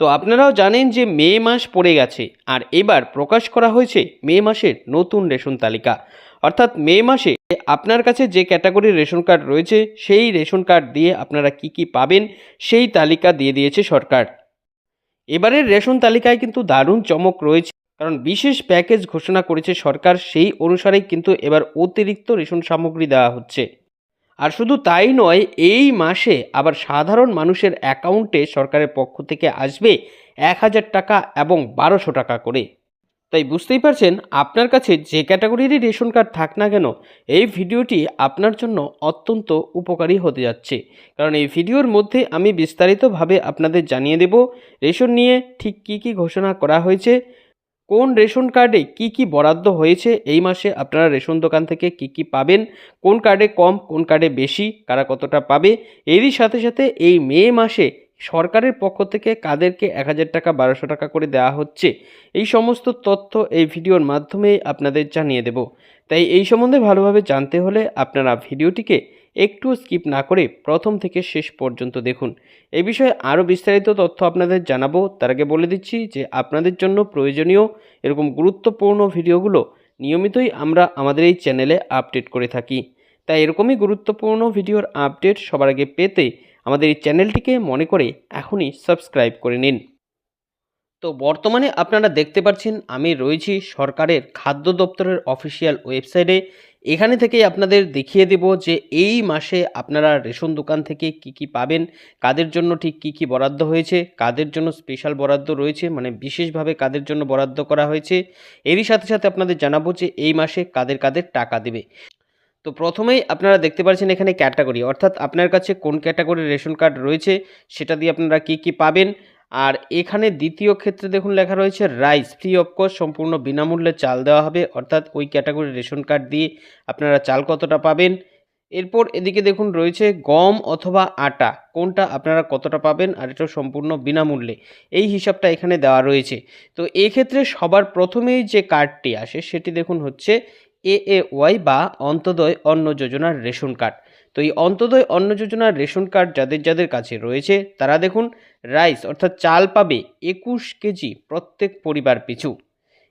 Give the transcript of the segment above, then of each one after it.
তো আপনারাও জানেন যে মে মাস পড়ে গেছে, আর এবার প্রকাশ করা হয়েছে মে মাসের নতুন রেশন তালিকা। অর্থাৎ মে মাসে আপনার কাছে যে ক্যাটাগরির রেশন কার্ড রয়েছে, সেই রেশন কার্ড দিয়ে আপনারা কি কি পাবেন, সেই তালিকা দিয়ে দিয়েছে সরকার। এবারের রেশন তালিকায় কিন্তু দারুণ চমক রয়েছে, কারণ বিশেষ প্যাকেজ ঘোষণা করেছে সরকার, সেই অনুসারেই কিন্তু এবার অতিরিক্ত রেশন সামগ্রী দেওয়া হচ্ছে। আর শুধু তাই নয়, এই মাসে আবার সাধারণ মানুষের অ্যাকাউন্টে সরকারের পক্ষ থেকে আসবে এক হাজার টাকা এবং বারোশো টাকা করে। তাই বুঝতেই পারছেন, আপনার কাছে যে ক্যাটাগরিরই রেশন কার্ড থাক না কেন, এই ভিডিওটি আপনার জন্য অত্যন্ত উপকারী হতে যাচ্ছে। কারণ এই ভিডিওর মধ্যে আমি বিস্তারিতভাবে আপনাদের জানিয়ে দেব, রেশন নিয়ে ঠিক কী কী ঘোষণা করা হয়েছে কোন রেশন কার্ডে কি কি বরাদ্দ হয়েছে এই মাসে? আপনারা রেশন দোকান থেকে কি কি পাবেন? কোন কার্ডে কম, কোন কার্ডে বেশি, কারা কতটা পাবে? এরই সাথে সাথে এই মে মাসে সরকারের পক্ষ থেকে কাদেরকে এক হাজার টাকা, বারোশো টাকা করে দেওয়া হচ্ছে। এই সমস্ত তথ্য এই ভিডিওর মাধ্যমে আপনাদের জানিয়ে দেব। তাই এই সম্বন্ধে ভালোভাবে জানতে হলে আপনারা ভিডিওটিকে একটু স্কিপ না করে প্রথম থেকে শেষ পর্যন্ত দেখুন। এ বিষয়ে আরও বিস্তারিত তথ্য আপনাদের জানাব। তার আগে বলে দিচ্ছি যে আপনাদের জন্য প্রয়োজনীয় এরকম গুরুত্বপূর্ণ ভিডিওগুলো নিয়মিতই আমরা আমাদের এই চ্যানেলে আপডেট করে থাকি। তাই এরকমই গুরুত্বপূর্ণ ভিডিওর আপডেট সবার আগে পেতে আমাদের এই চ্যানেলটিকে মনে করে এখনই সাবস্ক্রাইব করে নিন। তো বর্তমানে আপনারা দেখতে পাচ্ছেন আমি রয়েছি সরকারের খাদ্য দপ্তরের অফিসিয়াল ওয়েবসাইটে। এখানে থেকেই আপনাদের দেখিয়ে দেব যে এই মাসে আপনারা রেশন দোকান থেকে কি কি পাবেন, কাদের জন্য ঠিক কি কি বরাদ্দ হয়েছে, কাদের জন্য স্পেশাল বরাদ্দ রয়েছে মানে বিশেষভাবে কাদের জন্য বরাদ্দ করা হয়েছে, এরই সাথে সাথে আপনাদের জানাব যে এই মাসে কাদের কাদের টাকা দেবে। তো প্রথমেই আপনারা দেখতে পাচ্ছেন এখানে ক্যাটাগরি অর্থাৎ আপনার কাছে কোন ক্যাটাগরির রেশন কার্ড রয়েছে, সেটা দিয়ে আপনারা কি কি পাবেন আর এখানে দ্বিতীয় ক্ষেত্রে দেখুন লেখা রয়েছে রাইস ফ্রি অফ কস্ট সম্পূর্ণ বিনামূল্যে চাল দেওয়া হবে। অর্থাৎ ওই ক্যাটাগরি রেশন কার্ড দিয়ে আপনারা চাল কতটা পাবেন। এরপর এদিকে দেখুন রয়েছে গম অথবা আটা, কোনটা আপনারা কতটা পাবেন আর এটা সম্পূর্ণ বিনামূল্যে। এই হিসাবটা এখানে দেওয়া রয়েছে। তো এক্ষেত্রে সবার প্রথমেই যে কার্ডটি আসে, সেটি দেখুন হচ্ছে এ এ, ওয়াই বা অন্তদয় অন্ন যোজনার রেশন কার্ড। তো এই অন্তদয় অন্ন যোজনার রেশন কার্ড যাদের যাদের কাছে রয়েছে, তারা দেখুন, রাইস অর্থাৎ চাল পাবে একুশ কেজি প্রত্যেক পরিবার পিছু।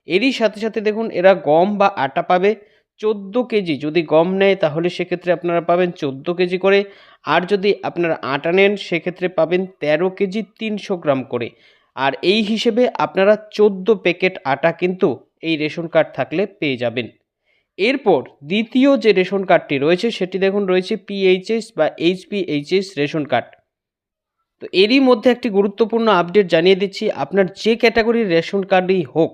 এরই সাথে সাথে দেখুন, এরা গম বা আটা পাবে চোদ্দ কেজি। যদি গম নেয়, তাহলে সেক্ষেত্রে আপনারা পাবেন চোদ্দ কেজি করে। আর যদি আপনারা আটা নেন, সেক্ষেত্রে পাবেন তেরো কেজি তিনশো গ্রাম করে। আর এই হিসেবে আপনারা চোদ্দ প্যাকেট আটা কিন্তু এই রেশন কার্ড থাকলে পেয়ে যাবেন। এরপর দ্বিতীয় যে রেশন কার্ডটি রয়েছে, সেটি দেখুন, রয়েছে পিএইচএস বা এইচপিএইচএস রেশন কার্ড। তো এরই মধ্যে একটি গুরুত্বপূর্ণ আপডেট জানিয়ে দিচ্ছি, আপনার যে ক্যাটাগরির রেশন কার্ডই হোক,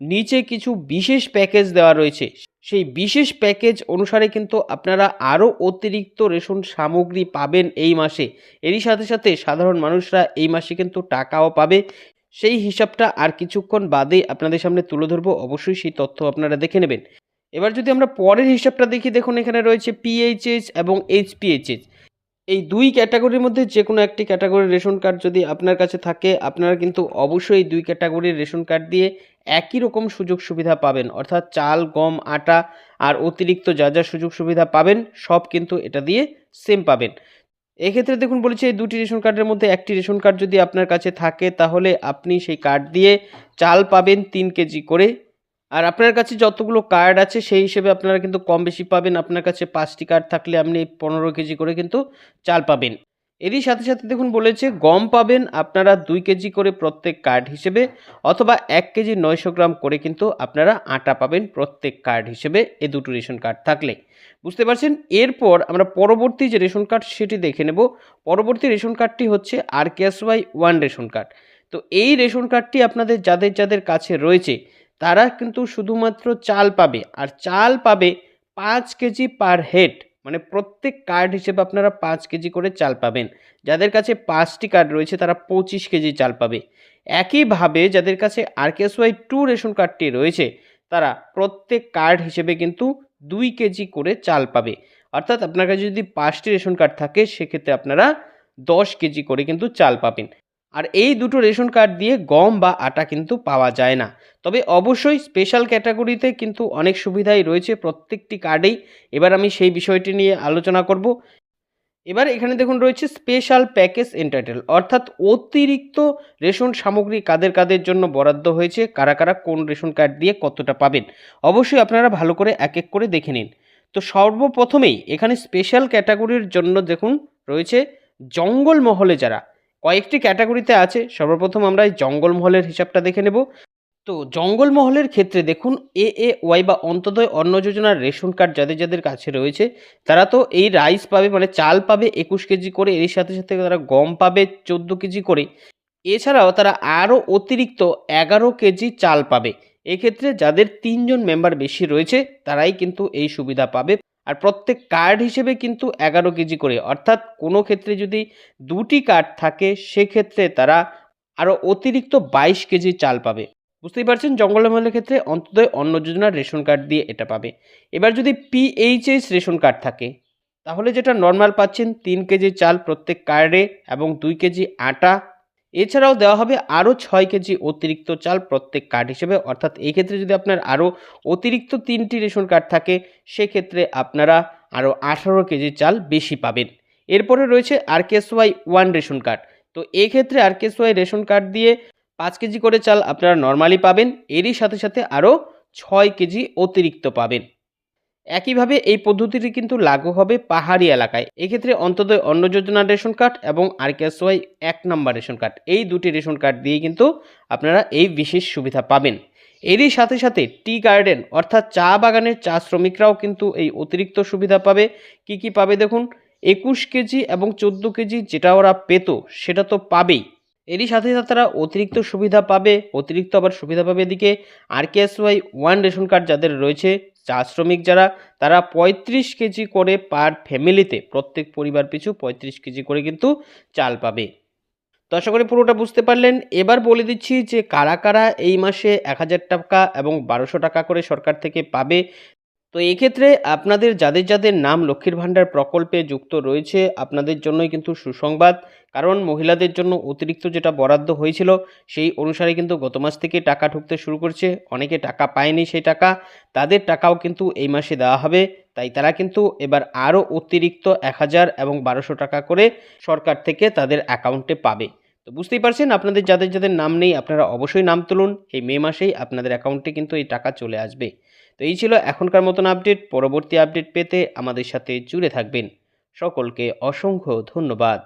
নিচে কিছু বিশেষ প্যাকেজ দেওয়া রয়েছে। সেই বিশেষ প্যাকেজ অনুসারে কিন্তু আপনারা আরও অতিরিক্ত রেশন সামগ্রী পাবেন এই মাসে। এরই সাথে সাথে সাধারণ মানুষরা এই মাসে কিন্তু টাকাও পাবে। সেই হিসাবটা আর কিছুক্ষণ বাদে আপনাদের সামনে তুলে ধরবো। অবশ্যই সেই তথ্য আপনারা দেখে নেবেন। এবার যদি আমরা পরের হিসাবটা দেখি, দেখুন এখানে রয়েছে পিএইচএস এবং এইচপিএইচএস এই দুই ক্যাটাগরির মধ্যে যে কোনো একটি ক্যাটাগরির রেশন কার্ড যদি আপনার কাছে থাকে, আপনারা কিন্তু অবশ্যই এই দুই ক্যাটাগরির রেশন কার্ড দিয়ে একই রকম সুযোগ সুবিধা পাবেন। অর্থাৎ চাল, গম, আটা আর অতিরিক্ত যা যা সুযোগ সুবিধা পাবেন, সব কিন্তু এটা দিয়ে সেম পাবেন। এক্ষেত্রে দেখুন বলেছে এই দুটি রেশন কার্ডের মধ্যে একটি রেশন কার্ড যদি আপনার কাছে থাকে, তাহলে আপনি সেই কার্ড দিয়ে চাল পাবেন তিন কেজি করে। আর আপনার কাছে যতগুলো কার্ড আছে, সেই হিসেবে আপনারা কিন্তু কম বেশি পাবেন। আপনার কাছে পাঁচটি কার্ড থাকলে আপনি পনেরো কেজি করে কিন্তু চাল পাবেন। এরই সাথে সাথে দেখুন বলেছে, গম পাবেন আপনারা দুই কেজি করে প্রত্যেক কার্ড হিসেবে অথবা এক কেজি নয়শো গ্রাম করে কিন্তু আপনারা আটা পাবেন প্রত্যেক কার্ড হিসেবে এ দুটো রেশন কার্ড থাকলে। বুঝতে পারছেন? এরপর আমরা পরবর্তী যে রেশন কার্ড সেটি দেখে নেব। পরবর্তী রেশন কার্ডটি হচ্ছে R Y one ration card তো এই রেশন কার্ডটি আপনাদের, যাদের যাদের কাছে রয়েছে তারা কিন্তু শুধুমাত্র চাল পাবে। আর চাল পাবে পাঁচ কেজি পার হেড মানে প্রত্যেক কার্ড হিসেবে আপনারা পাঁচ কেজি করে চাল পাবেন। যাদের কাছে পাঁচটি কার্ড রয়েছে, তারা পঁচিশ কেজি চাল পাবে। একইভাবে যাদের কাছে আরকেএসওয়াই টু রেশন কার্ডটি রয়েছে, তারা প্রত্যেক কার্ড হিসেবে কিন্তু দুই কেজি করে চাল পাবে। অর্থাৎ আপনার কাছে যদি পাঁচটি রেশন কার্ড থাকে, সেক্ষেত্রে আপনারা দশ কেজি করে কিন্তু চাল পাবেন। আর এই দুটো রেশন কার্ড দিয়ে গম বা আটা কিন্তু পাওয়া যায় না। তবে অবশ্যই স্পেশাল ক্যাটাগরিতে কিন্তু অনেক সুবিধাই রয়েছে প্রত্যেকটি কার্ডেই। এবার আমি সেই বিষয়টি নিয়ে আলোচনা করব। এবার এখানে দেখুন রয়েছে স্পেশাল প্যাকেজ এন্টাইটেল অর্থাৎ অতিরিক্ত রেশন সামগ্রী কাদের কাদের জন্য বরাদ্দ হয়েছে, কারা কারা কোন রেশন কার্ড দিয়ে কতটা পাবেন, অবশ্যই আপনারা ভালো করে এক এক করে দেখে নিন। তো সর্বপ্রথমেই এখানে স্পেশাল ক্যাটাগরির জন্য দেখুন রয়েছে জঙ্গলমহলে যারা কয়েকটি ক্যাটাগরিতে আছে। সর্বপ্রথম আমরা এই জঙ্গলমহলের হিসাবটা দেখে নেব। তো জঙ্গলমহলের ক্ষেত্রে দেখুন, এ এ ওয়াই বা অন্তদয় অন্ন যোজনার রেশন কার্ড যাদের যাদের কাছে রয়েছে, তারা তো এই রাইস পাবে মানে চাল পাবে একুশ কেজি করে এর সাথে সাথে তারা গম পাবে চোদ্দ কেজি করে। এছাড়াও তারা আরও অতিরিক্ত এগারো কেজি চাল পাবে। এক্ষেত্রে যাদের তিনজন মেম্বার বেশি রয়েছে, তারাই কিন্তু এই সুবিধা পাবে। আর প্রত্যেক কার্ড হিসেবে কিন্তু এগারো কেজি করে। অর্থাৎ কোনো ক্ষেত্রে যদি দুটি কার্ড থাকে, সেক্ষেত্রে তারা আরও অতিরিক্ত বাইশ কেজি চাল পাবে। বুঝতেই পারছেন? জঙ্গলমহলের ক্ষেত্রে অন্তদয় অন্ন যোজনার রেশন কার্ড দিয়ে এটা পাবে। এবার যদি পিএইচএস রেশন কার্ড থাকে, তাহলে যেটা নর্মাল পাচ্ছেন, তিন কেজি চাল প্রত্যেক কার্ডে এবং দুই কেজি আটা এছাড়াও দেওয়া হবে আরও ছয় কেজি অতিরিক্ত চাল প্রত্যেক কার্ড হিসেবে। অর্থাৎ এই ক্ষেত্রে যদি আপনার আরও অতিরিক্ত তিনটি রেশন কার্ড থাকে, সেক্ষেত্রে আপনারা আরও আঠারো কেজি চাল বেশি পাবেন। এরপরে রয়েছে আরকেএসওয়াই ওয়ান রেশন কার্ড। তো এক্ষেত্রে আরকেএসওয়াই রেশন কার্ড দিয়ে পাঁচ কেজি করে চাল আপনারা নর্মালি পাবেন। এরই সাথে সাথে আরও ছয় কেজি অতিরিক্ত পাবেন। একইভাবে এই পদ্ধতিটি কিন্তু লাগু হবে পাহাড়ি এলাকায়। এক্ষেত্রে অন্তদয় অন্ন যোজনার রেশন কার্ড এবং আরকেএসওয়াই এক নম্বর রেশন কার্ড। এই দুটি রেশন কার্ড দিয়ে কিন্তু আপনারা এই বিশেষ সুবিধা পাবেন। এরই সাথে সাথে টি গার্ডেন অর্থাৎ চা বাগানের চা শ্রমিকরাও কিন্তু এই অতিরিক্ত সুবিধা পাবে। কি কি পাবে দেখুন? একুশ কেজি এবং চোদ্দ কেজি যেটা ওরা পেত সেটা তো পাবেই। এরই সাথে সাথে তারা অতিরিক্ত সুবিধা পাবে, অতিরিক্ত আবার সুবিধা পাবে এদিকে আরকেএসওয়াই ওয়ান রেশন কার্ড যাদের রয়েছে চা শ্রমিক যারা, তারা পঁয়ত্রিশ কেজি করে পার ফ্যামিলিতে প্রত্যেক পরিবার পিছু পঁয়ত্রিশ কেজি করে কিন্তু চাল পাবে। তো আশা করি পুরোটা বুঝতে পারলেন। এবার বলে দিচ্ছি যে কারা কারা এই মাসে এক হাজার টাকা এবং বারোশো টাকা করে সরকার থেকে পাবে তো এক্ষেত্রে আপনাদের যাদের যাদের নাম লক্ষ্মীর ভাণ্ডার প্রকল্পে যুক্ত রয়েছে, আপনাদের জন্যই কিন্তু সুসংবাদ। কারণ মহিলাদের জন্য অতিরিক্ত যেটা বরাদ্দ হয়েছিল, সেই অনুসারে কিন্তু গত মাস থেকে টাকা ঢুকতে শুরু করছে। অনেকে টাকা পায়নি সেই টাকা, তাদের টাকাও কিন্তু এই মাসে দেওয়া হবে। তাই তারা কিন্তু এবার আরও অতিরিক্ত এক হাজার এবং বারোশো টাকা করে সরকার থেকে তাদের অ্যাকাউন্টে পাবে। তো বুঝতেই পারছেন, আপনাদের যাদের যাদের নাম নেই, আপনারা অবশ্যই নাম তুলুন। এই মে মাসেই আপনাদের অ্যাকাউন্টে কিন্তু এই টাকা চলে আসবে। তো এই ছিল এখনকার মতন আপডেট পরবর্তী আপডেট পেতে আমাদের সাথে জুড়ে থাকবেন। সকলকে অসংখ্য ধন্যবাদ।